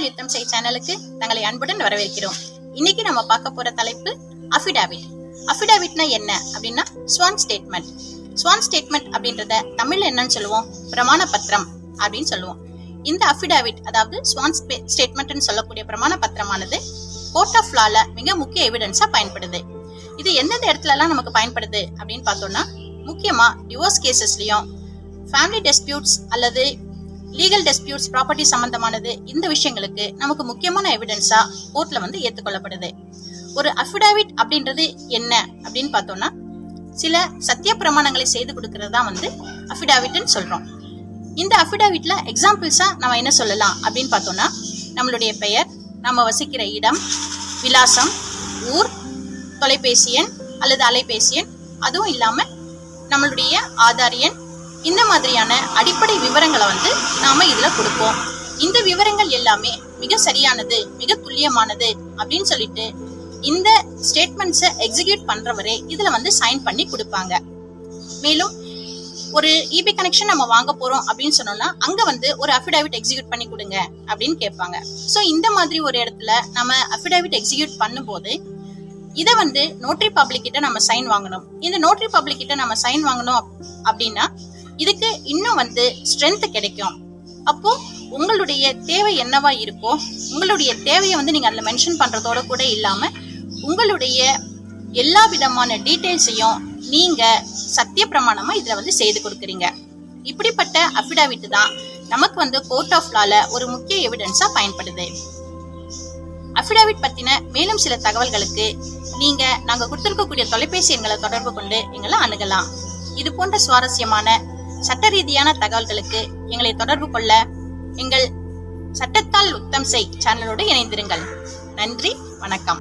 சட்டத்தால் யுத்தம் செய் சேனலுக்கு தங்களை அன்புடன் வரவேற்கிறோம். இன்னைக்கு நம்ம பார்க்க போற தலைப்பு அஃபிடாவிட் அஃபிடாவிட்னா என்ன அப்படின்னா ஸ்வான் ஸ்டேட்மெண்ட் ஸ்வான் ஸ்டேட்மெண்ட் அப்படின்றத தமிழ்ல என்னன்னு சொல்லுவோம்? பிரமாண பத்திரம் அப்படின்னு சொல்லுவோம். இந்த அஃபிடாவிட் அதாவது ஸ்வான் ஸ்டேட்மெண்ட்னு சொல்லக்கூடிய பிரமாண பத்திரமானது கோர்ட் ஆஃப் லால மிக முக்கிய எவிடன்ஸா பயன்படுது. இது எந்தெந்த இடத்துல எல்லாம் நமக்கு பயன்படுது அப்படின்னு பார்த்தோம்னா முக்கியமா டிவோர்ஸ் கேசஸ்லயும் ஃபேமிலி டெஸ்பியூட்ஸ் அல்லது லீகல் டிஸ்பியூட்ஸ் ப்ராப்பர்ட்டி சம்பந்தமானது இந்த விஷயங்களுக்கு நமக்கு முக்கியமான எவிடன்ஸா கோர்ட்ல வந்து ஏத்துக்கொள்ளப்படுது ஒரு அஃபிடாவிட் அப்படின்றது என்ன அப்படின்னு பார்த்தோம்னா சில சத்திய பிரமாணங்களை செய்து கொடுக்கறது தான் வந்து அஃபிடாவிட்னு சொல்றோம். இந்த அஃபிடாவிட்ல எக்ஸாம்பிள்ஸா நம்ம என்ன சொல்லலாம் அப்படின்னு பார்த்தோம்னா நம்மளுடைய பெயர் நம்ம வசிக்கிற இடம் விலாசம் ஊர் தொலைபேசி எண் அல்லது அலைபேசி எண் அதுவும் இல்லாம நம்மளுடைய ஆதார் எண் இந்த மாதிரியான அடிப்படை விவரங்களை வந்து நாம இதுல கொடுப்போம். இந்த விவரங்கள் எல்லாமே மிக சரியானது மிக துல்லியமானது அப்படின்னு சொல்லிட்டு இந்த ஸ்டேட்மெண்ட்ஸை எக்ஸிக்யூட் பண்றவரே இதுல வந்து சைன் பண்ணி கொடுப்பாங்க. மேலும் ஒரு இபி கனெக்ஷன் நம்ம வாங்க போறோம் அப்படின்னு சொன்னோம்னா அங்க வந்து ஒரு அஃபிடாவிட் எக்ஸிக்யூட் பண்ணி கொடுங்க அப்படின்னு கேட்பாங்க. ஸோ இந்த மாதிரி ஒரு இடத்துல நம்ம அஃபிடாவிட் எக்ஸிக்யூட் பண்ணும்போது இதை வந்து நோட்டரி பப்ளிக் கிட்ட நம்ம சைன் வாங்கணும். இந்த நோட்டரி பப்ளிக் கிட்ட நம்ம சைன் வாங்கணும் அப்படின்னா இதுக்கு இன்னும் வந்து ஸ்ட்ரென்த் கிடைக்கும். அப்போ உங்களுடைய தேவை என்னவா இருக்கோ உங்களுடைய தேவையை வந்து நீங்க அதுல மென்ஷன் பண்றதோட கூட இல்லாம உங்களுடைய எல்லா விதமான டீட்டெயில்ஸையும் நீங்க சத்திய பிரமாணமா இதுல வந்து செய்து கொடுக்குறீங்க. இப்படிப்பட்ட அஃபிடாவிட் தான் நமக்கு வந்து கோர்ட் ஆஃப் லால ஒரு முக்கிய எவிடன்ஸா பயன்படுது. அஃபிடாவிட் பத்தின மேலும் சில தகவல்களுக்கு நீங்க நாங்க கொடுத்திருக்கக்கூடிய தொலைபேசி எங்களை தொடர்பு கொண்டு எங்களை அணுகலாம். இது போன்ற சுவாரஸ்யமான சட்ட ரீதியான தகவல்களுக்கு எங்களை தொடர்பு கொள்ள எங்கள் சட்டத்தால் உத்தம் செய் சேனலோடு இணைந்திருங்கள். நன்றி வணக்கம்.